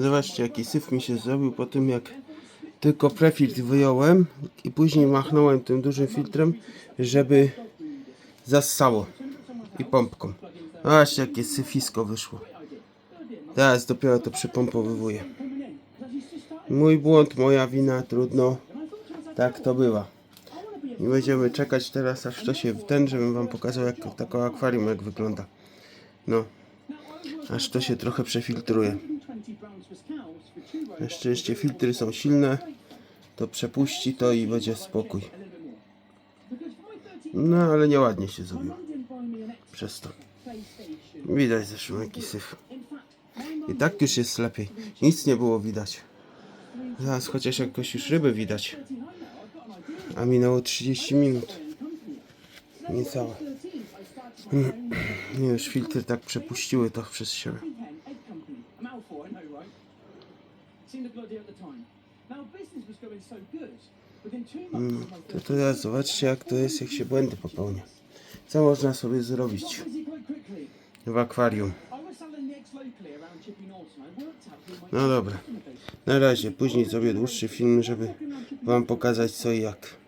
Zobaczcie jaki syf mi się zrobił po tym jak tylko prefiltr wyjąłem i później machnąłem tym dużym filtrem, żeby zassało i pompką. Zobaczcie jakie syfisko wyszło. Teraz dopiero to przypompowywuję. Mój błąd, moja wina, trudno. Tak to bywa. I będziemy czekać teraz aż to się ten, żebym wam pokazał jak taką akwarium jak wygląda. No. Aż to się trochę przefiltruje. Na szczęście filtry są silne. To przepuści to i będzie spokój. No ale nieładnie się zrobiło. Przez to. Widać zresztą jaki syf. I tak już jest lepiej. Nic nie było widać. Zaraz chociaż jakoś już ryby widać. A minęło 30 minut. Niecałe. Nie, już filtry tak przepuściły to przez siebie. My To teraz zobaczcie jak to jest, jak się błędy popełnia. Co można sobie zrobić w akwarium? No dobra. Na razie, później zrobię dłuższy film, żeby wam pokazać co i jak.